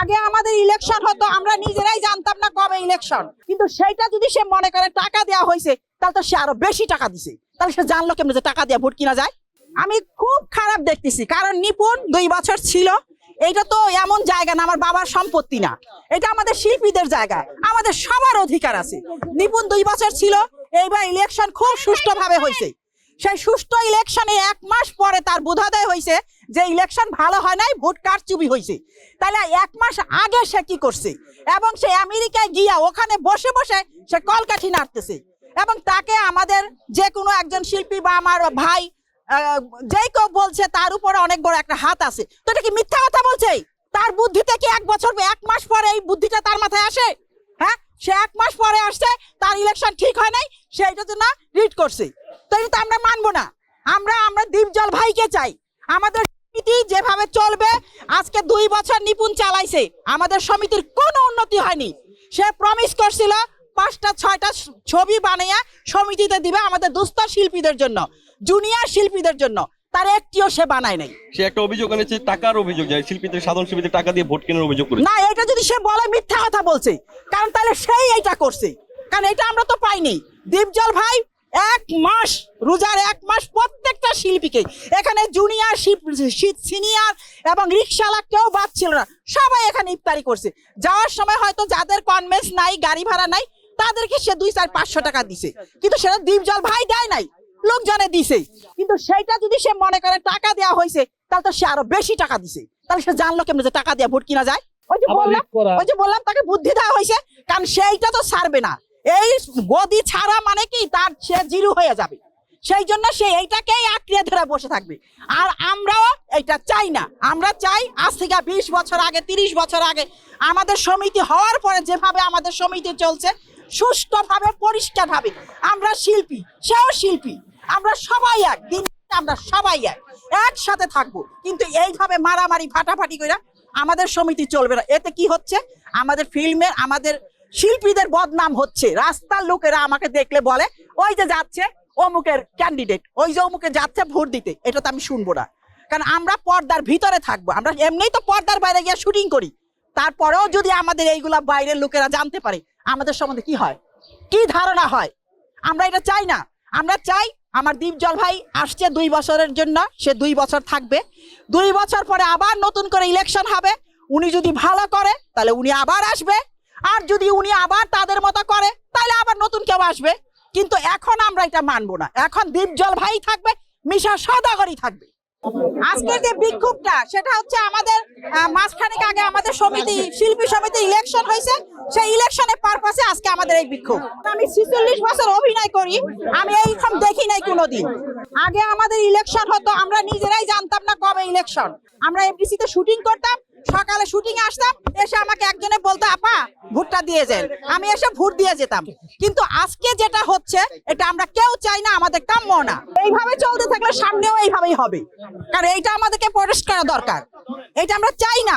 আগে আমাদের ইলেকশন হতো, আমরা নিজেরাই জানতাম না কবে ইলেকশন কিন্তু সেইটা যদি সে মনে করে টাকা দেওয়া হয়েছে, তাহলে তো সে আরও বেশি টাকা দিছে। তাহলে সে জানলো কেমন যে টাকা দিয়ে ভোট কিনা যায়? আমি খুব খারাপ দেখতেছি, কারণ নিপুণ দুই বছর ছিল। এইটা তো এমন জায়গা না, আমার বাবার সম্পত্তি না। এটা আমাদের শিল্পীদের জায়গা, আমাদের সবার অধিকার আছে। নিপুণ দুই বছর ছিল, এইবার ইলেকশন খুব সুষ্ঠুভাবে হয়েছে। সেই সুষ্ঠু ইলেকশনে এক মাস পরে তার বোধাদয় হয়েছে যে ইলেকশন ভালো হয় নাই, ভোট কারচুপি হয়েছে তাহলে এক মাস আগে সে কি করছে? এবং সে আমেরিকায় গিয়া ওখানে বসে বসে সে কলকাঠি নাড়তেছে। এবং তাকে আমাদের যে কোনো একজন শিল্পী বা আমার ভাই যেই কেউ বলছে তার উপরে অনেক বড় একটা হাত আছে। তো এটা কি মিথ্যা কথা বলছে? তার বুদ্ধিতে কি এক বছর এক মাস পরে এই বুদ্ধিটা তার মাথায় আসে? হ্যাঁ? সে এক মাস পরে আসছে, তার ইলেকশন ঠিক হয় নাই সে এটার জন্য রিট করছে। তো এটা তো আমরা মানবো না। আমরা আমরা দীপজল ভাইকে চাই। আমাদের সমিতি যেভাবে চলবে আজকে দুই বছর নিপুণ চালাইছে। আমাদের সমিতির কোনো উন্নতি হয়নি। সে প্রমিস করছিল পাঁচটা ছয়টা ছবি বানাইয়া সমিতিতে দিবে আমাদের দুস্থ শিল্পীদের জন্য জুনিয়র শিল্পীদের জন্য। তার একটিও সে বানায় নাই। সে একটা অভিযোগ এনেছে টাকার অভিযোগ যায় শিল্পীদের সাধারণ শিল্পীদের টাকা দিয়ে ভোট কেনার অভিযোগ করেছে। না এটা যদি সে বলে মিথ্যা কথা বলছে। কারণ তাহলে সেই এইটা করছে। কারণ এটা আমরা তো পাইনি। দীপজল ভাই এক মাস রোজার এক মাস প্রত্যেকটা শিল্পীকে এখানে জুনিয়র সিনিয়র এবং রিক্সাওয়ালা কেউ বাদ ছিল না। সবাই এখানে ইফতারি করছে। যাওয়ার সময় হয়তো যাদের কনভেন্স নাই গাড়ি ভাড়া নাই তাদেরকে সে দুই চার পাঁচশো টাকা দিছে। কিন্তু সেটা দীপজল ভাই দেয় নাই লোকজনে দিছে। কিন্তু সেইটা যদি সে মনে করে টাকা দেওয়া হয়েছে তাহলে তো সে আরও বেশি টাকা দিছে। তাহলে সে জানলো কেমন যে টাকা দিয়ে ভোট কিনা যায়? ওই যে বললাম ওই যে বললাম তাকে বুদ্ধি দেওয়া হয়েছে কারণ সেইটা তো ছাড়বে না। এই গদি ছাড়া মানে কি? তার সে জিরু হয়ে যাবে। সেই জন্য সে এইটাকেই আঁকড়িয়ে ধরে বসে থাকবে। আর আমরাও এটা চাই না। আমরা চাই আজ থেকে বিশ বছর আগে, তিরিশ বছর আগে আমাদের সমিতি হওয়ার পরে যেভাবে আমাদের সমিতি চলছে, সুষ্ঠুভাবে, পরিষ্কারভাবে আমরা শিল্পী, সেও শিল্পী। আমরা সবাই এক, দিন আমরা সবাই এক, একসাথে থাকব। কিন্তু এইভাবে মারামারি, ফাটাফাটি করে আমাদের সমিতি চলবে না। এতে কি হচ্ছে? আমাদের ফিল্মের, আমাদের শিল্পীদের বদনাম হচ্ছে। রাস্তার লোকেরা আমাকে দেখলে বলে, ওই যে যাচ্ছে অমুকের ক্যান্ডিডেট ওই যে অমুকে যাচ্ছে ভোট দিতে। এটা তো আমি শুনব না। কারণ আমরা পর্দার ভিতরে থাকব। আমরা এমনিই তো পর্দার বাইরে গিয়ে শুটিং করি। তারপরেও যদি আমাদের এইগুলা বাইরের লোকেরা জানতে পারে, আমাদের সম্বন্ধে কি হয়? কি ধারণা হয়? আমরা এটা চাই না। আমরা চাই আমার দীপজল ভাই আসছে দুই বছরের জন্য, সে দুই বছর থাকবে। দুই বছর পরে আবার নতুন করে ইলেকশন হবে। উনি যদি ভালো করে, তাহলে উনি আবার আসবে। আর যদি উনি আবার তাদের মতো করে তাহলে আবার নতুন কেউ আসবে। কিন্তু এখন আমরা এটা মানবো না। এখন দীপজল ভাই থাকবে মিশা সদাগরই থাকবে। আজকের যে বিক্ষোভটা সেটা হচ্ছে আমাদের আহ, মাসখানেক আগে আমাদের সমিতি শিল্পী সমিতি ইলেকশন হয়েছে। সেই ইলেকশনের পারপাসে আজকে আমাদের এই বিক্ষোভ। আমি ছিচল্লিশ বছর অভিনয় করি আমি এইরকম দেখি নাই কোনোদিন। আগে আমাদের ইলেকশন হতো আমরা নিজেরাই জানতাম না কবে ইলেকশন আমরা এফডিসিতে শুটিং করতাম সকালে শুটিং আসতাম এসে আমাকে একজনে বলতো আপা ভোটটা দিয়ে যান। আমি এসে ভোট দিয়ে যেতাম। কিন্তু আজকে যেটা হচ্ছে, এটা আমরা কেউ চাই না, আমাদের কাম্য না। এইভাবে চলতে থাকলে সামনেও এইভাবেই হবে। কারণ এইটা আমাদেরকে প্রবেশ করা দরকার। এটা আমরা চাই না।